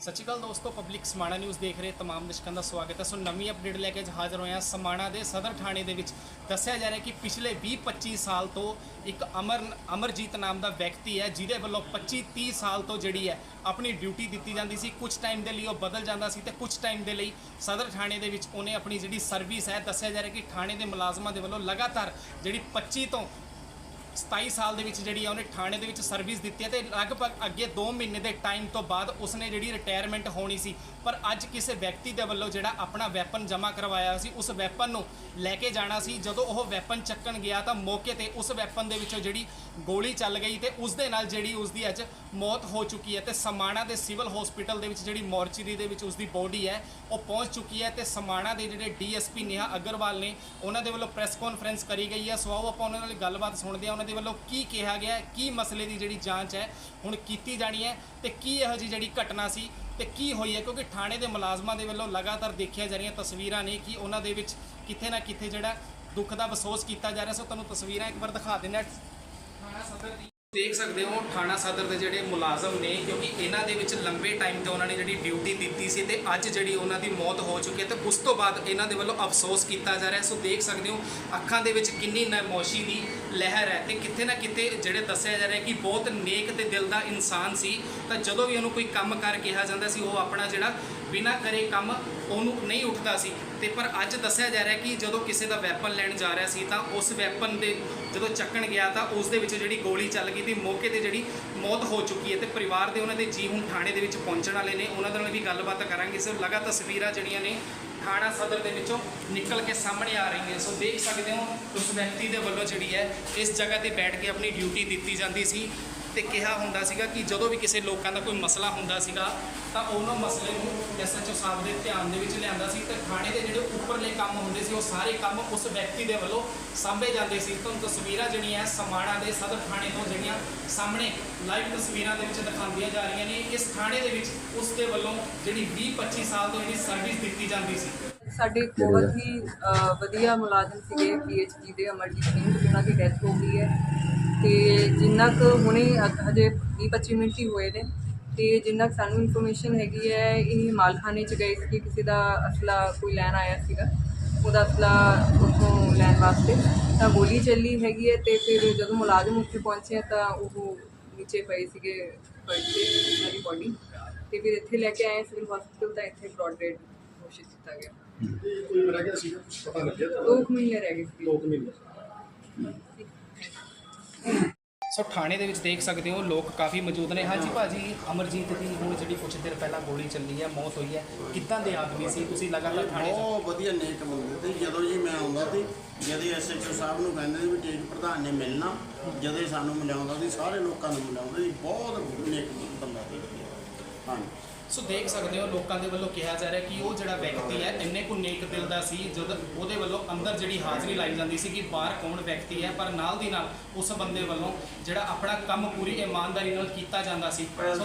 ਸਤਿ ਸ਼੍ਰੀ ਅਕਾਲ ਦੋਸਤੋ public Samana news ਦੇਖ ਰਹੇ ਤਮਾਮ ਦਰਸ਼ਕਾਂ ਦਾ ਸਵਾਗਤ ਹੈ। ਸੋ ਨਵੀਂ ਅਪਡੇਟ ਲੈ ਕੇ ਅੱਜ ਹਾਜ਼ਰ ਹੋਏ ਹਾਂ ਸਮਾਣਾ ਦੇ ਸਦਰ ਥਾਣੇ ਦੇ ਵਿੱਚ। ਦੱਸਿਆ ਜਾ ਰਿਹਾ ਕਿ ਪਿਛਲੇ 20-25 ਸਾਲ ਤੋਂ ਇੱਕ ਅਮਰ, ਅਮਰਜੀਤ ਨਾਮ ਦਾ ਵਿਅਕਤੀ ਹੈ, ਜਿਹਦੇ ਵੱਲੋਂ 25-30 ਸਾਲ ਤੋਂ ਜਿਹੜੀ ਹੈ ਆਪਣੀ ਡਿਊਟੀ ਦਿੱਤੀ ਜਾਂਦੀ ਸੀ। ਕੁਝ ਟਾਈਮ ਦੇ ਲਈ ਉਹ ਬਦਲ ਜਾਂਦਾ ਸੀ ਤੇ ਕੁਝ ਟਾਈਮ ਦੇ ਲਈ ਸਦਰ ਥਾਣੇ ਦੇ ਵਿੱਚ ਉਹਨੇ ਆਪਣੀ ਜਿਹੜੀ ਸਰਵਿਸ ਹੈ, ਦੱਸਿਆ ਜਾ ਰਿਹਾ ਕਿ ਥਾਣੇ ਦੇ ਮੁਲਾਜ਼ਮਾਂ ਦੇ ਵੱਲੋਂ ਲਗਾਤਾਰ ਜਿਹੜੀ 25 ਤੋਂ 27 ਸਾਲ ਦੇ ਵਿੱਚ ਜਿਹੜੀ ਆ ਉਹਨੇ ਥਾਣੇ ਦੇ ਵਿੱਚ ਸਰਵਿਸ ਦਿੱਤੀ ਹੈ ਤੇ ਲਗਭਗ ਅੱਗੇ 2 ਮਹੀਨੇ ਦੇ ਟਾਈਮ ਤੋਂ ਬਾਅਦ ਉਸਨੇ ਜਿਹੜੀ ਰਿਟਾਇਰਮੈਂਟ ਹੋਣੀ ਸੀ। ਪਰ ਅੱਜ ਕਿਸੇ ਵਿਅਕਤੀ ਦੇ ਵੱਲੋਂ ਜਿਹੜਾ ਆਪਣਾ ਵੈਪਨ ਜਮ੍ਹਾਂ ਕਰਵਾਇਆ ਸੀ, ਉਸ ਵੈਪਨ ਨੂੰ ਲੈ ਕੇ ਜਾਣਾ ਸੀ। ਜਦੋਂ ਉਹ ਵੈਪਨ ਚੱਕਣ ਗਿਆ ਤਾਂ ਮੌਕੇ ਤੇ ਉਸ ਵੈਪਨ ਦੇ ਵਿੱਚੋਂ ਜਿਹੜੀ ਗੋਲੀ ਚੱਲ ਗਈ ਤੇ ਉਸ ਦੇ ਨਾਲ ਜਿਹੜੀ ਉਸ ਦੀ ਅੱਜ ਮੌਤ ਹੋ ਚੁੱਕੀ ਹੈ ਤੇ ਸਮਾਣਾ ਦੇ ਸਿਵਲ ਹਸਪੀਟਲ ਦੇ ਵਿੱਚ ਜਿਹੜੀ ਮੋਰਚਰੀ ਦੇ ਵਿੱਚ ਉਸ ਦੀ ਬੋਡੀ ਹੈ, ਉਹ ਪਹੁੰਚ ਚੁੱਕੀ ਹੈ ਤੇ ਸਮਾਣਾ ਦੇ ਜਿਹੜੇ ਡੀਐਸਪੀ ਨੇਹਾ ਅਗਰਵਾਲ ਨੇ, ਉਹਨਾਂ ਦੇ ਵੱਲੋਂ ਪ੍ਰੈਸ ਕਾਨਫਰੰਸ ਕਰੀ ਗਈ ਹੈ। ਸੋ ਆਓ ਆਪਾਂ ਉਹਨਾਂ ਨਾਲ ਗੱਲਬਾਤ ਸੁਣਦੇ ਹਾਂ ਉਹਨਾਂ ਵੱਲੋਂ ਕੀ ਕਿਹਾ ਗਿਆ ਹੈ, ਕੀ ਮਸਲੇ ਦੀ ਜਿਹੜੀ ਜਾਂਚ ਹੈ, ਹੁਣ ਕੀਤੀ ਜਾਣੀ ਹੈ ਤੇ ਕੀ ਇਹੋ ਜਿਹੀ ਜਿਹੜੀ ਘਟਨਾ ਸੀ ਤੇ ਕੀ ਹੋਈ ਹੈ, ਕਿਉਂਕਿ ਥਾਣੇ ਦੇ ਮੁਲਾਜ਼ਮਾਂ ਦੇ ਵੱਲੋਂ ਲਗਾਤਾਰ ਦੇਖੀਆਂ ਜਾ ਰਹੀਆਂ ਤਸਵੀਰਾਂ ਨੇ ਕਿ ਉਹਨਾਂ ਦੇ ਵਿੱਚ ਕਿੱਥੇ ਨਾ ਕਿੱਥੇ ਜਿਹੜਾ ਦੁੱਖ ਦਾ ਅਫਸੋਸ ਕੀਤਾ ਜਾ ਰਿਹਾ, ਸੋ ਤੁਹਾਨੂੰ ਤਸਵੀਰਾਂ ਇੱਕ ਵਾਰ ਦਿਖਾ ਦਿੰਦੇ ਹਾਂ। ਥਾਣਾ ਸਦਰ ਦੀ ਦੇਖ ਸਕਦੇ ਹੋ ਥਾਣਾ ਸਦਰ ਦੇ ਜਿਹੜੇ ਮੁਲਾਜ਼ਮ ਨੇ, ਕਿਉਂਕਿ ਇਹਨਾਂ ਦੇ ਵਿੱਚ ਲੰਬੇ ਟਾਈਮ ਤੋਂ ਉਹਨਾਂ ਨੇ ਜਿਹੜੀ ਡਿਊਟੀ ਦਿੱਤੀ ਸੀ ਤੇ ਅੱਜ ਜਿਹੜੀ ਉਹਨਾਂ ਦੀ ਮੌਤ ਹੋ ਚੁੱਕੀ ਹੈ ਤੇ ਉਸ ਤੋਂ ਬਾਅਦ ਇਹਨਾਂ ਦੇ ਵੱਲੋਂ ਅਫਸੋਸ ਕੀਤਾ ਜਾ ਰਿਹਾ। ਸੋ ਦੇਖ ਸਕਦੇ ਹੋ ਅੱਖਾਂ ਦੇ ਵਿੱਚ ਕਿੰਨੀ ਨਮੋਸ਼ੀ ਦੀ ਲਹਿਰ ਹੈ ਤੇ ਕਿਤੇ ਨਾ ਕਿਤੇ ਜਿਹੜੇ ਦੱਸਿਆ ਜਾ ਰਿਹਾ ਕਿ ਬਹੁਤ ਨੇਕ ਤੇ ਦਿਲ ਦਾ ਇਨਸਾਨ ਸੀ। ਤਾਂ ਜਦੋਂ ਵੀ ਉਹਨੂੰ ਕੋਈ ਕੰਮ ਕਰ ਕਿਹਾ ਜਾਂਦਾ ਸੀ, ਉਹ ਆਪਣਾ ਜਿਹੜਾ ਬਿਨਾਂ ਕਰੇ ਕੰਮ ਉਹਨੂੰ ਨਹੀਂ ਉੱਠਦਾ ਸੀ। ਤੇ ਪਰ ਅੱਜ ਦੱਸਿਆ ਜਾ ਰਿਹਾ ਕਿ ਜਦੋਂ ਕਿਸੇ ਦਾ ਵੈਪਨ ਲੈਣ ਜਾ ਰਿਹਾ ਸੀ, ਤਾਂ ਉਸ ਵੈਪਨ ਦੇ ਜਦੋਂ ਚੱਕਣ ਗਿਆ ਤਾਂ ਉਸ ਦੇ ਵਿੱਚ ਜਿਹੜੀ ਗੋਲੀ ਚੱਲ ਗਈ ਤੇ ਮੌਕੇ ਤੇ ਜਿਹੜੀ ਮੌਤ ਹੋ ਚੁੱਕੀ ਹੈ ਤੇ ਪਰਿਵਾਰ ਦੇ ਉਹਨਾਂ ਦੇ ਜੀ ਹੁਣ ਥਾਣੇ ਦੇ ਵਿੱਚ ਪਹੁੰਚਣ ਵਾਲੇ ਨੇ, ਉਹਨਾਂ ਦੇ ਨਾਲ ਵੀ ਗੱਲਬਾਤ ਕਰਾਂਗੇ ਸੋ ਲਗਾ ਤਸਵੀਰਾਂ ਜਿਹੜੀਆਂ ਨੇ ਥਾਣਾ ਸਦਰ ਦੇ ਵਿੱਚੋਂ ਨਿਕਲ ਕੇ ਸਾਹਮਣੇ ਆ ਰਹੀਆਂ। ਸੋ ਦੇਖ ਸਕਦੇ ਹੋ, ਉਸ ਵਿਅਕਤੀ ਦੇ ਵੱਲੋਂ ਜਿਹੜੀ ਹੈ, ਇਸ ਜਗ੍ਹਾ ਤੇ ਬੈਠ ਕੇ ਆਪਣੀ ਡਿਊਟੀ ਦਿੱਤੀ ਜਾਂਦੀ ਸੀ। ਤੇ ਕਿਹਾ ਹੁੰਦਾ ਸੀਗਾ ਕਿ ਜਦੋਂ ਵੀ ਕਿਸੇ ਲੋਕਾਂ ਦਾ ਕੋਈ ਮਸਲਾ ਹੁੰਦਾ ਸੀਗਾ, ਤਾਂ ਉਹਨਾਂ ਮਸਲੇ ਨੂੰ ਐਸਐਚਓ ਸਾਹਿਬ ਦੇ ਧਿਆਨ ਦੇ ਵਿੱਚ ਲਿਆਂਦਾ ਸੀ ਤੇ ਥਾਣੇ ਦੇ ਜਿਹੜੇ ਉੱਪਰਲੇ ਕੰਮ ਹੁੰਦੇ ਸੀ, ਉਹ ਸਾਰੇ ਕੰਮ ਉਸ ਵਿਅਕਤੀ ਦੇ ਵੱਲੋਂ ਸਾਂਭੇ ਜਾਂਦੇ ਸੀ। ਤੁਹਾਨੂੰ ਤਸਵੀਰਾਂ ਜਿਹੜੀਆਂ ਸਮਾਣਾ ਦੇ ਸਦਰ ਥਾਣੇ ਤੋਂ ਜਿਹੜੀਆਂ ਸਾਹਮਣੇ ਲਾਈਵ ਤਸਵੀਰਾਂ ਦੇ ਵਿੱਚ ਦਿਖਾਉਂਦੀਆਂ ਜਾ ਰਹੀਆਂ ਨੇ, ਇਸ ਥਾਣੇ ਦੇ ਵਿੱਚ ਉਸ ਦੇ ਵੱਲੋਂ ਜਿਹੜੀ 20 25 ਸਾਲ ਤੋਂ ਜਿਹੜੀ ਸਰਵਿਸ ਦਿੱਤੀ ਜਾਂਦੀ ਸੀ। ਸਾਡੇ ਬਹੁਤ ਹੀ ਵਧੀਆ ਮੁਲਾਜ਼ਮ ਸੀਗੇ ਪੀਐਚਡੀ ਦੇ ਅਮਰਜੀਤ ਸਿੰਘ ਜਿਨ੍ਹਾਂ ਦੀ ਡੈਥ ਹੋ ਗਈ ਹੈ। ਤੇ ਜਿੰਨਾ ਕੁ ਹੁਣੇ ਅ- ਹਜੇ 20-25 ਮਿੰਟ ਹੀ ਹੋਏ ਨੇ ਤੇ ਜਿੰਨਾ ਕੁ ਸਾਨੂੰ ਇਨਫੋਰਮੇਸ਼ਨ ਹੈਗੀ ਹੈ ਇਹ ਮਾਲਖਾਨੇ ਚ ਗਏ ਸੀ ਕਿਸੇ ਦਾ ਅਸਲਾ ਕੋਈ ਲੈਣ ਆਇਆ ਸੀਗਾ ਉਹਦਾ ਅਸਲਾ ਉੱਥੋਂ ਲੈਣ ਵਾਸਤੇ। ਤਾਂ ਗੋਲੀ ਚੱਲੀ ਹੈਗੀ ਹੈ ਤੇ ਫਿਰ ਜਦੋਂ ਮੁਲਾਜ਼ਮ ਉੱਥੇ ਪਹੁੰਚੇ ਤਾਂ ਉਹ ਨੀਚੇ ਪਏ ਸੀਗੇ ਤੇ ਉਹਨਾਂ ਦੀ ਬੋਡੀ ਤੇ ਫਿਰ ਇੱਥੇ ਲੈ ਕੇ ਆਏ ਸਿਵਲ ਹਸਪੀਟਲ ਤਾਂ ਇੱਥੇ ਬ੍ਰੌਡ ਡੈਡ ਘੋਸ਼ਿਤ ਕੀਤਾ ਗਿਆ। ਕੋਈ ਰਹਿ ਗਿਆ ਸੀ ਪਤਾ ਲੱਗਿਆ ਦੋ ਤੁਹਾਨੂੰ ਕੁ ਮਹੀਨੇ ਰਹਿ ਗਏ ਸੀ ਦੋ ਕੁ ਮਹੀਨੇ। ਸੋ ਥਾਣੇ ਦੇ ਵਿੱਚ ਦੇਖ ਸਕਦੇ ਹੋ, ਲੋਕ ਕਾਫੀ ਮੌਜੂਦ ਨੇ। ਹਾਂਜੀ ਭਾਜੀ, ਅਮਰਜੀਤ ਦੀ ਹੁਣ ਜਿਹੜੀ ਕੁਝ ਦੇਰ ਪਹਿਲਾਂ ਗੋਲੀ ਚੱਲੀ ਹੈ, ਮੌਤ ਹੋਈ ਹੈ। ਕਿੱਦਾਂ ਦੇ ਆਦਮੀ ਸੀ? ਤੁਸੀਂ ਲਗਾਤਾਰ ਥਾਣੇ 'ਚ ਬਹੁਤ ਵਧੀਆ ਨੇਕ ਬੰਦੇ ਤੇ ਜਦੋਂ ਜੀ ਮੈਂ ਆਉਂਦਾ ਸੀ, ਜਦੇ ਐਸਐਚਓ ਸਾਹਿਬ ਨੂੰ ਕਹਿੰਦੇ ਸੀ ਵੀ ਟੇਕ ਪ੍ਰਧਾਨ ਨੇ ਮਿਲਣਾ, ਜਦੋਂ ਸਾਨੂੰ ਮਿਲਾਉਂਦਾ ਸੀ, ਸਾਰੇ ਲੋਕਾਂ ਨੂੰ ਮਿਲਾਉਂਦਾ ਸੀ, ਬਹੁਤ ਨੇਕ ਬੰਦਾ ਸੀ। ਹਾਂਜੀ। ਸੋ ਦੇਖ ਸਕਦੇ ਹੋ ਲੋਕਾਂ ਦੇ ਵੱਲੋਂ ਕਿਹਾ ਜਾ ਰਿਹਾ ਕਿ ਉਹ ਜਿਹੜਾ ਵਿਅਕਤੀ ਹੈ ਇੰਨੇ ਕੁ ਨੇਕ ਦਿਲ ਦਾ ਸੀ, ਜਦ ਉਹਦੇ ਵੱਲੋਂ ਅੰਦਰ ਜਿਹੜੀ ਹਾਜ਼ਰੀ ਲਾਈ ਜਾਂਦੀ ਸੀ ਕਿ ਬਾਹਰ ਕੌਣ ਵਿਅਕਤੀ ਹੈ, ਪਰ ਨਾਲ ਦੀ ਨਾਲ ਉਸ ਬੰਦੇ ਵੱਲੋਂ ਜਿਹੜਾ ਆਪਣਾ ਕੰਮ ਪੂਰੀ ਇਮਾਨਦਾਰੀ ਨਾਲ ਕੀਤਾ ਜਾਂਦਾ ਸੀ। ਸੋ